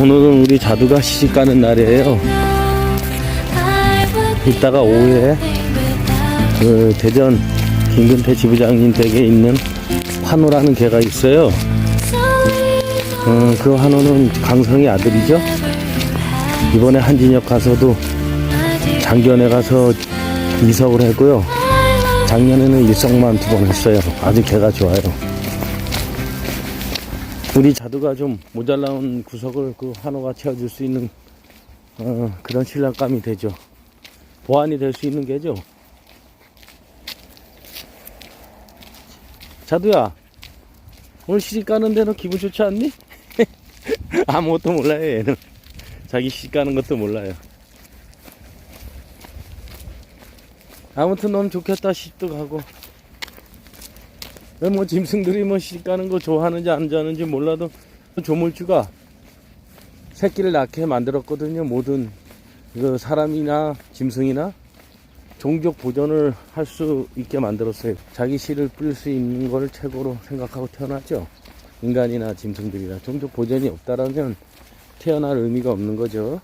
오늘은 우리 자두가 시집 가는 날이에요. 이따가 오후에 그 대전 김근태 지부장님 댁에 있는 환호라는 개가 있어요. 어, 그 환호는 강성의 아들이죠. 이번에 한진역 가서도 장견에 가서 이석을 했고요. 작년에는 일석만 두 번 했어요. 아주 개가 좋아요. 우리 자두가 좀 모자라온 구석을 그 환호가 채워줄 수 있는 어, 그런 신랑감이 되죠. 보완이 될 수 있는 게죠. 자두야, 오늘 시집 가는데 너 기분 좋지 않니? 아무것도 몰라요, 얘는. 자기 시집 가는 것도 몰라요. 아무튼 너무 좋겠다, 시집도 가고. 뭐 짐승들이 뭐 시집 가는 거 좋아하는지 안 좋아하는지 몰라도 조물주가 새끼를 낳게 만들었거든요. 모든 그 사람이나 짐승이나 종족 보존을 할 수 있게 만들었어요. 자기 씨를 뿌릴 수 있는 걸 최고로 생각하고 태어났죠. 인간이나 짐승들이나 종족 보존이 없다라면 태어날 의미가 없는 거죠.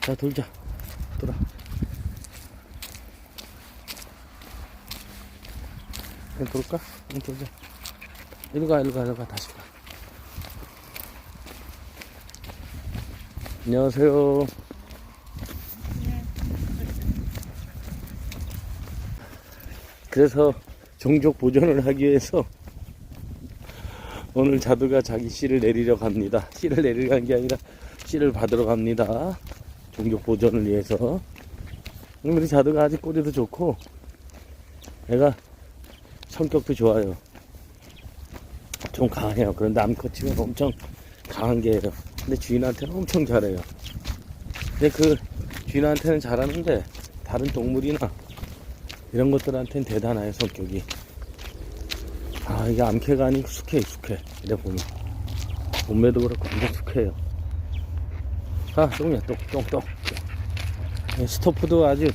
자, 돌자. 돌아. 그냥 돌까? 응, 돌자. 이리 가, 이리 가, 이리 가, 다시 가. 안녕하세요. 그래서 종족 보존을 하기 위해서 오늘 자두가 자기 씨를 내리려 갑니다. 씨를 내리려 간게 아니라 씨를 받으러 갑니다. 종족 보존을 위해서. 우리 자두가 아직 꼬리도 좋고, 애가 성격도 좋아요. 좀 강해요. 그런데 암컷 치면 엄청 강한 게예요. 근데 주인한테는 엄청 잘해요. 근데 그 주인한테는 잘하는데 다른 동물이나 이런 것들한테는 대단해요 성격이. 아 이게 암캐가 아니고 숙해 숙해. 이래 보면 몸매도 그렇고 완전 숙해요. 아 똥이야 똥똥똥. 스토프도 아주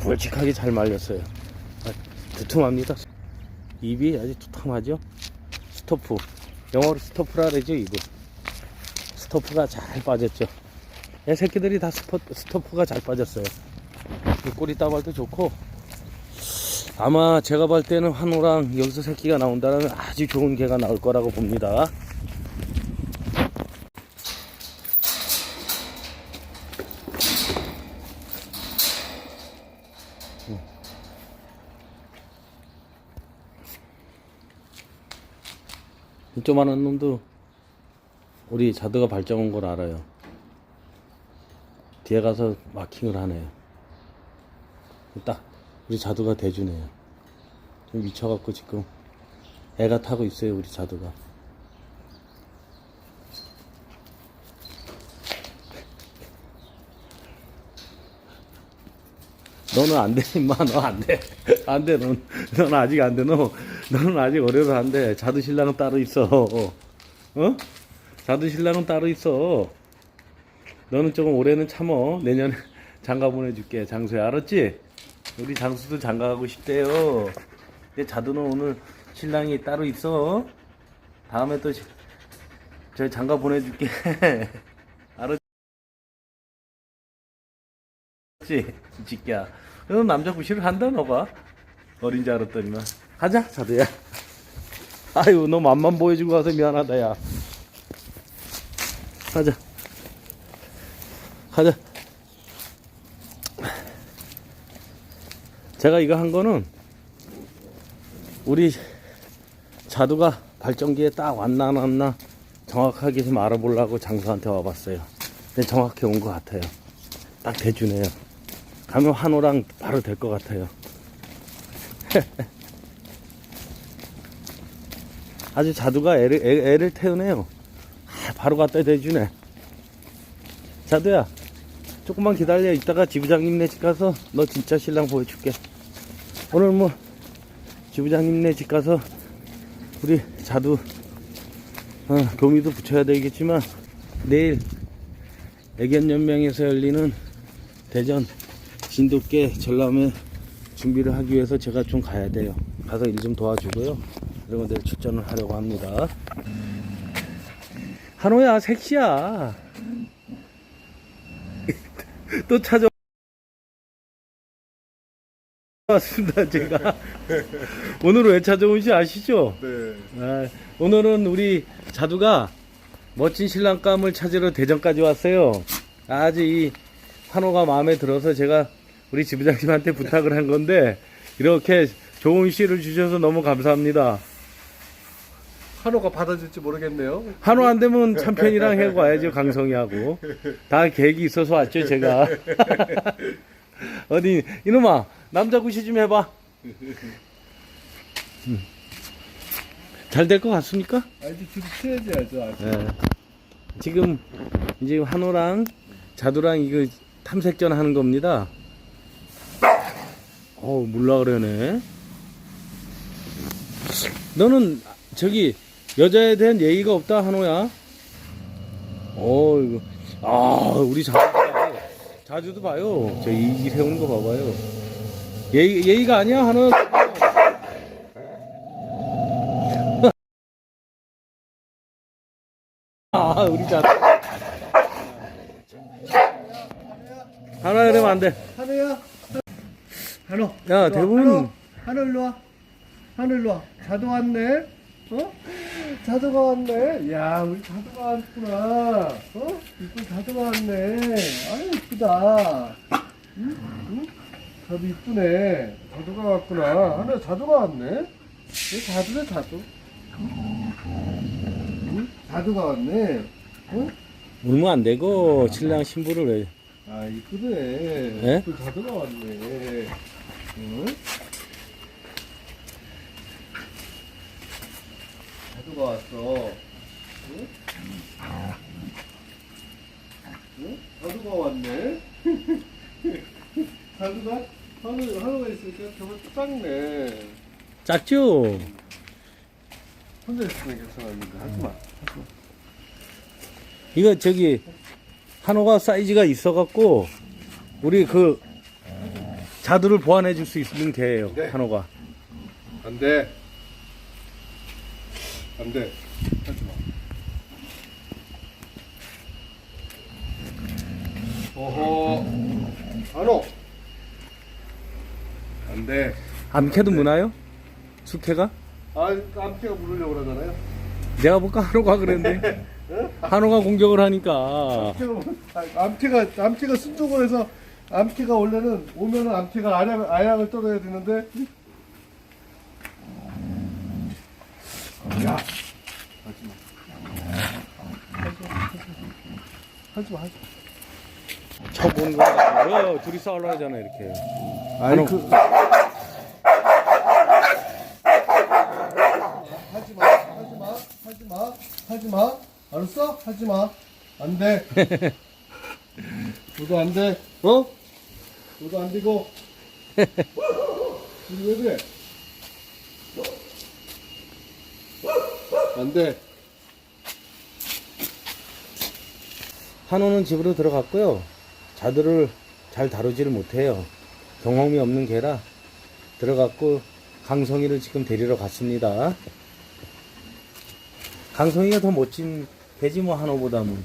굵직하게 잘 말렸어요. 아, 두툼합니다. 입이 아주 두툼하죠. 스토프. 영어로 스토프라 그러죠 입을. 스토프가 잘 빠졌죠. 애 새끼들이 다 스포, 스토프가 잘 빠졌어요. 이 꼬리 따발도 좋고 아마 제가 볼 때는 한우랑 여기서 새끼가 나온다면 아주 좋은 개가 나올 거라고 봅니다. 이 조만한 놈도 우리 자두가 발정 온 걸 알아요. 뒤에 가서 마킹을 하네요. 딱 우리 자두가 대주네요. 좀 미쳐갖고 지금 애가 타고 있어요 우리 자두가. 너는 안 돼, 임마, 너 안 돼. 안 돼, 넌. 넌 아직 안 돼, 너. 너는 아직 어려서 안 돼. 자두 신랑은 따로 있어. 어? 자두 신랑은 따로 있어. 너는 조금 올해는 참어. 내년에 장가 보내줄게. 장수야, 알았지? 우리 장수도 장가 가고 싶대요. 근데 자두는 오늘 신랑이 따로 있어. 다음에 또, 시- 저 장가 보내줄게. 이 새끼야. 너 남자 구실을 한다, 너가. 어린 줄 알았더니만. 가자, 자두야. 아유, 너 맘만 보여주고 와서 미안하다, 야. 가자. 가자. 제가 이거 한 거는 우리 자두가 발전기에 딱 왔나 안 왔나 정확하게 좀 알아보려고 장수한테 와봤어요. 근데 정확히 온 것 같아요. 딱 대주네요. 가면 한우랑 바로 될 것 같아요. 아주 자두가 애를, 애, 애를 태우네요. 아, 바로 갖다 대주네. 자두야, 조금만 기다려. 이따가 지부장님네 집 가서 너 진짜 신랑 보여줄게. 오늘 뭐, 지부장님네 집 가서 우리 자두, 어, 교미도 붙여야 되겠지만, 내일 애견연맹에서 열리는 대전 진돗개 전람회 준비를 하기 위해서 제가 좀 가야 돼요. 가서 일 좀 도와주고요. 그리고 내일 출전을 하려고 합니다. 한호야 섹시야 또 찾아 왔습니다 제가 오늘은 왜 찾아온지 아시죠? 네. 아, 오늘은 우리 자두가 멋진 신랑감을 찾으러 대전까지 왔어요. 아주 이 환호가 마음에 들어서 제가 우리 지부장님한테 부탁을 한 건데 이렇게 좋은 시를 주셔서 너무 감사합니다. 한호가 받아줄지 모르겠네요. 한호 안 되면 참편이랑 해고 와야죠 강성이하고 다 계획이 있어서 왔죠 제가 어디 이놈아 남자 구시 좀 해봐 잘될 것 같습니까? 아, 이제 줄 쳐야지, 아주. 예. 지금 이제 한호랑 자두랑 이거 탐색전 하는 겁니다. 어 물라 그러네. 너는 저기 여자에 대한 예의가 없다 한호야. 어 이거 아 우리 자주 봐요. 자주도 봐요. 저 이기 세우는 거 봐봐요. 예의 예의가 아니야 한호. 아 우리 자두. 하나 이러면 안 돼. 한호야? 한호. 야, 대부분- 한호, 한호 일로 와. 한호 일로 와. 자두 왔네. 어? 자두가 왔네. 야, 우리 자두가 왔구나. 어? 이쁜 자두가 왔네. 아유, 이쁘다. 응? 응? 자두 이쁘네. 자두가 왔구나. 한호 자두가 왔네. 왜 자두네, 자두? 응? 응? 자두가 왔네. 어? 울면 안 되고 신랑 신부를 왜? 아 이쁘네. 예? 이쁜 자두가 왔네. 응? 자두가 왔어. 응? 응? 자두가 왔네. 자두가 하루 하루가 있으니까 저거 작네. 작죠? 혼자 있으면 괜찮았는데 하지 마. 이거 저기 한호가 사이즈가 있어갖고 우리 그 자두를 보완해 줄 수 있는 개예요. 네. 한호가. 안 돼. 안 돼. 하지 마. 어허. 안오. 안 돼. 암캐도 네. 무나요? 숙회가? 아, 암태가 물으려고 그러잖아요. 내가 볼까 한호가 그랬는데 한호가 공격을 하니까 암태가, 암태가 순종을 해서 암태가 원래는 오면은 암태가 아약, 아약을 떨어야 되는데. 야. 하지 마. 하지 마. 하지 마. 하지 마. 쳐보는 거 같고 어, 둘이 싸우려 하잖아 이렇게. 아니 그 하지 마, 하지 마, 하지 마, 하지 마. 알았어? 하지 마. 안 돼. 너도 안 돼. 어? 너도 안 되고. 우리 왜 그래? 안 돼. 한호는 집으로 들어갔고요. 자두를 잘 다루지를 못해요. 경험이 없는 개라 들어갔고 강성이를 지금 데리러 갔습니다. 강성이가 더 멋진 개지 뭐 한호보다는.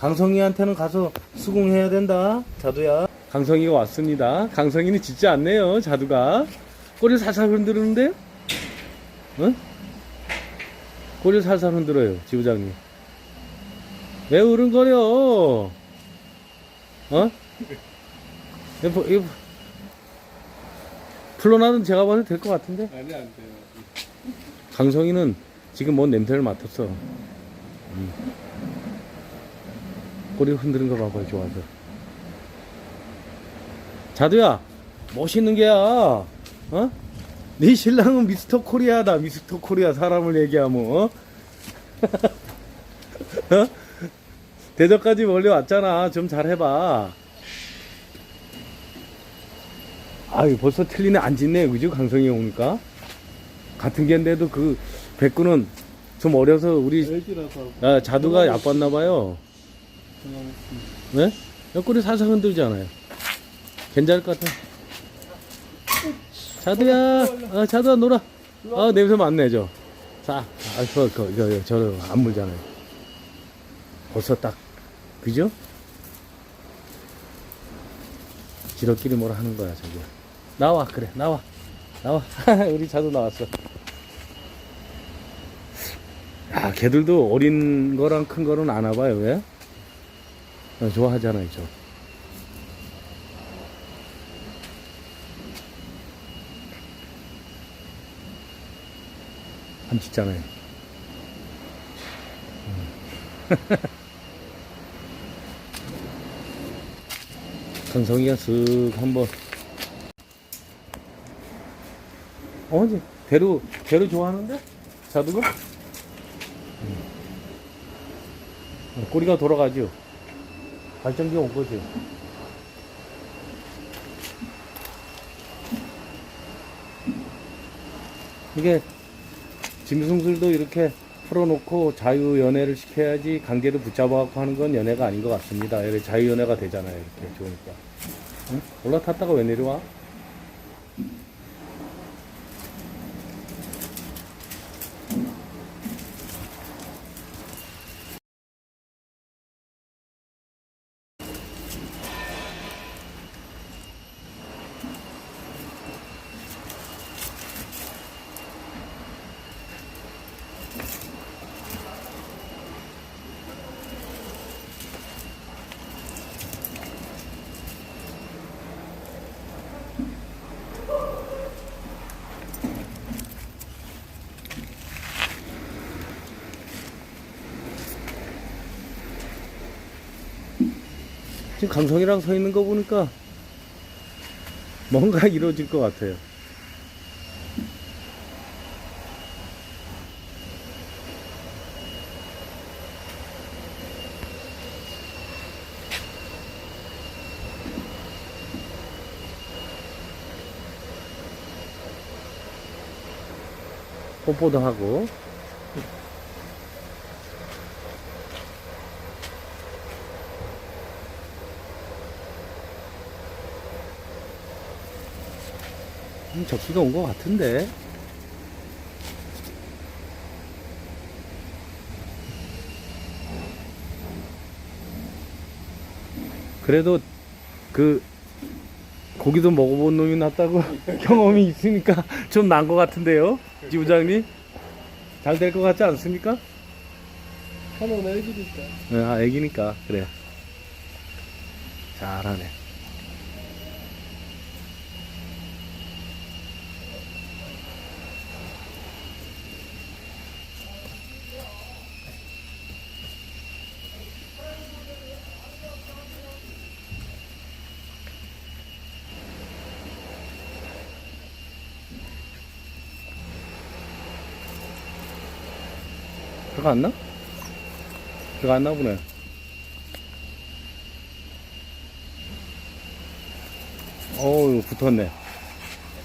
강성이한테는 가서 수긍해야 된다. 자두야. 강성이가 왔습니다. 강성이는 짖지 않네요. 자두가. 꼬리를 살살 흔드는데? 응? 꼬리를 살살 흔들어요. 지부장님. 왜 으른거려? 어? 이거, 뭐- 이거 풀러나든 제가 봐도 될 것 같은데? 아니 안 돼요. 강성이는 지금 뭔 냄새를 맡았어. 음. 꼬리 흔드는 거 봐봐요, 좋아서. 자두야, 멋있는 개야. 어? 네 신랑은 미스터 코리아다, 미스터 코리아 사람을 얘기하면, 어? 어? 대저까지 멀리 왔잖아. 좀 잘해봐. 아유, 벌써 틀리네. 안 짖네. 그죠? 강성이 오니까. 같은 개인데도 그 백구는 좀 어려서 우리 아, 자두가 얕봤나 봐요. 네? 옆구리 살살 흔들잖아요. 괜찮을 것 같아. 자두야, 아, 자두야 놀아. 아, 냄새 많네 저. 자, 아, 저, 그, 저, 저, 저 안 물잖아요. 벌써 딱 그죠? 지름끼리 뭐라 하는 거야 저기 나와 그래 나와 나와 우리 자도 나왔어 야 걔들도 어린 거랑 큰 거는 안 와봐요 왜? 어, 좋아하잖아요 저 안 찍잖아요. 강성이가 쓱 한번. 어 이제 대로 대로 좋아하는데? 자두가? 음. 어, 꼬리가 돌아가죠? 발전기 온 거죠 이게 짐승들도 이렇게 풀어놓고 자유 연애를 시켜야지 강제로 붙잡아갖고 하는 건 연애가 아닌 것 같습니다. 이렇게 자유 연애가 되잖아요. 이렇게 좋으니까. 응? 올라탔다가 왜 내려와? 지금 강성이랑 서 있는 거 보니까 뭔가 이루어질 것 같아요. 뽀뽀도 하고 접시가 온 것 같은데. 그래도 그 고기도 먹어본 놈이 낫다고 경험이 있으니까 좀 난 것 같은데요, 지부장님? 잘 될 것 같지 않습니까? 하나는 애기니까. 네, 아, 애기니까 그래. 잘하네. 들어갔나? 들어갔나 보네. 어우, 붙었네.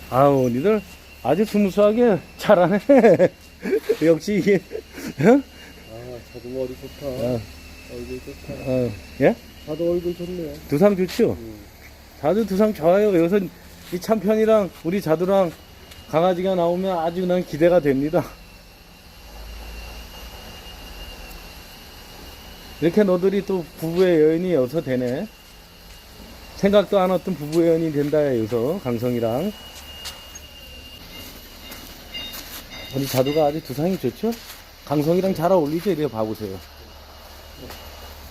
아우, 니들 아주 스무스하게 잘하네. 역시 이게, 어? 아, 자도 머리 좋다. 어, 얼굴 좋다. 어, 예? 자도 얼굴 좋네. 두상 좋죠? 응. 자두 두상 좋아요. 여기서 이 참편이랑 우리 자두랑 강아지가 나오면 아주 난 기대가 됩니다. 이렇게 너들이 또 부부의 여인이 여기서 되네. 생각도 안 했던 부부의 여인이 된다, 여기서. 강성이랑. 우리 자두가 아주 두상이 좋죠? 강성이랑 잘 어울리죠? 이래 봐보세요.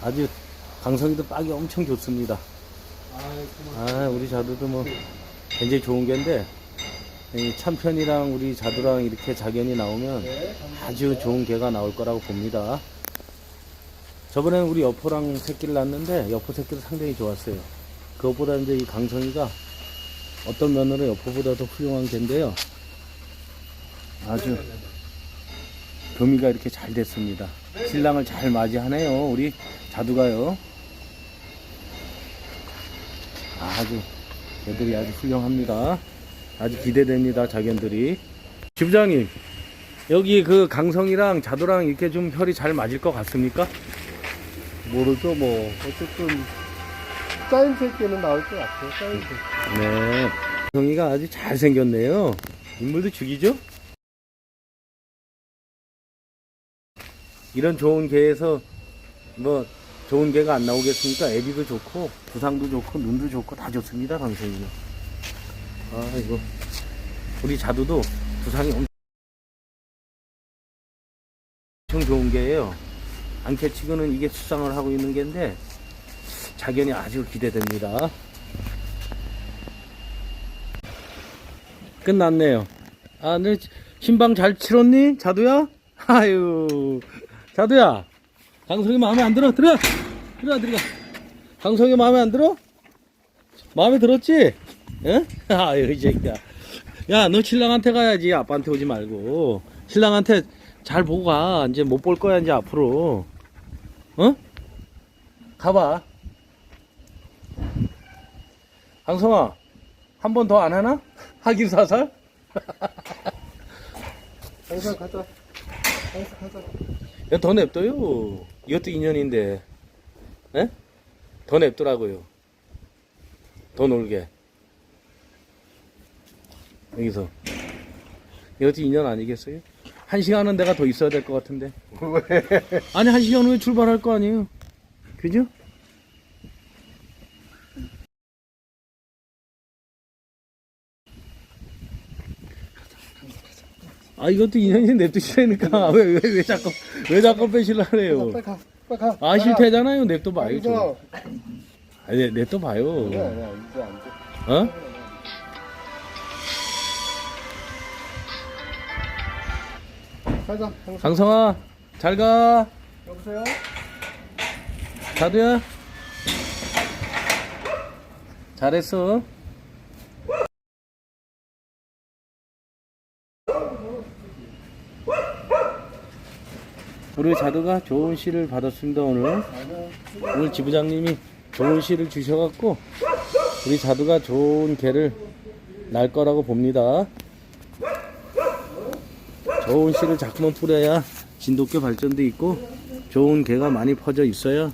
아주 강성이도 빡이 엄청 좋습니다. 아, 우리 자두도 뭐 굉장히 좋은 개인데 이 참편이랑 우리 자두랑 이렇게 자견이 나오면 네. 아주 좋은 개가 나올 거라고 봅니다. 저번에는 우리 여포랑 새끼를 낳았는데 여포 새끼도 상당히 좋았어요. 그것보다 이제 이 강성이가 어떤 면으로 여포보다 더 훌륭한 개인데요. 아주 교미가 이렇게 잘 됐습니다. 신랑을 잘 맞이하네요. 우리 자두가요. 아주 애들이 아주 훌륭합니다. 아주 기대됩니다. 자견들이. 지부장님 여기 그 강성이랑 자두랑 이렇게 좀 혈이 잘 맞을 것 같습니까? 모르죠, 뭐. 어쨌든, 짜인 새끼는 나올 것 같아요, 짜인 새끼. 네. 강성이가 아주 잘 생겼네요. 인물도 죽이죠? 이런 좋은 개에서 뭐 좋은 개가 안 나오겠습니까? 애비도 좋고 부상도 좋고 눈도 좋고 다 좋습니다 강성이는. 아 이거 우리 자두도 부상이 엄청 좋은 개예요. 안캐치고는 이게 수상을 하고 있는 개인데 자견이 아주 기대됩니다. 끝났네요. 아, 너 신방 잘 치렀니? 자두야? 아유, 자두야. 강성이 마음에 안 들어? 들어! 들어, 들어가. 강성이 마음에 안 들어? 마음에 들었지? 예? 아유, 이 새끼야. 야, 너 신랑한테 가야지. 아빠한테 오지 말고. 신랑한테 잘 보고 가. 이제 못 볼 거야, 이제 앞으로. 어? 가봐. 강성아, 한 번 더 안 하나? 하기로 사살? 항상 가자. 항상 가자. 야, 더 냅둬요. 이것도 인연인데. 에? 더 냅두라고요. 더 놀게. 여기서. 이것도 인연 아니겠어요? 한 시간은 내가 더 있어야 될 것 같은데. 왜? 아니, 한 시간 후에 출발할 거 아니에요? 그죠? 아, 이것도 인연이 냅두시라니까. 왜, 왜, 왜 자꾸, 왜 자꾸 빼시려 그래요? 빨리 가. 빨리 가. 아, 싫대잖아요. 냅둬 봐요. 좀. 아니, 냅둬 봐요. 아니야, 아니야. 이제 안 돼. 어? 항상. 강성아, 잘 가. 여보세요? 자두야. 잘했어. 우리 자두가 좋은 시를 받았습니다, 오늘. 오늘 지부장님이 좋은 시를 주셔갖고, 우리 자두가 좋은 개를 날 거라고 봅니다. 좋은 씨를 자꾸만 뿌려야 진돗개 발전도 있고 좋은 개가 많이 퍼져 있어야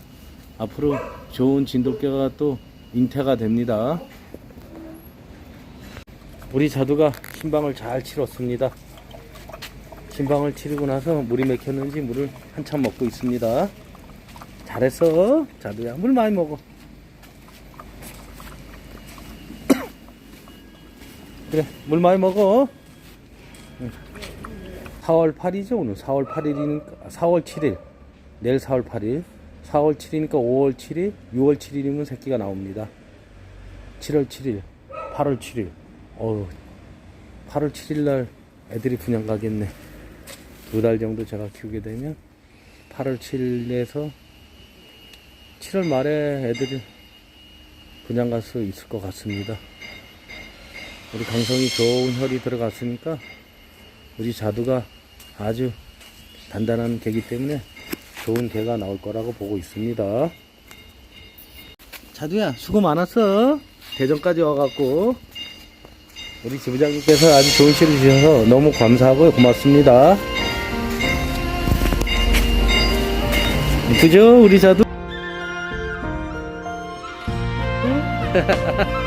앞으로 좋은 진돗개가 또 잉태가 됩니다. 우리 자두가 신방을 잘 치렀습니다. 신방을 치르고 나서 물이 맥혔는지 물을 한참 먹고 있습니다. 잘했어, 자두야. 물 많이 먹어. 그래, 물 많이 먹어. 4월 8일이죠? 오늘 4월 8일이니까 4월 7일. 내일 4월 8일. 4월 7일이니까 5월 7일 6월 7일이면 새끼가 나옵니다. 7월 7일 8월 7일. 어우 8월 7일 날 애들이 분양 가겠네. 두 달 정도 제가 키우게 되면 8월 7일에서 7월 말에 애들이 분양 갈 수 있을 것 같습니다. 우리 강성이 좋은 혈이 들어갔으니까 우리 자두가 아주 단단한 개기 때문에 좋은 개가 나올 거라고 보고 있습니다. 자두야, 수고 많았어. 대전까지 와갖고. 우리 지부장님께서 아주 좋은 시를 주셔서 너무 감사하고 고맙습니다. 이쁘죠? 우리 자두?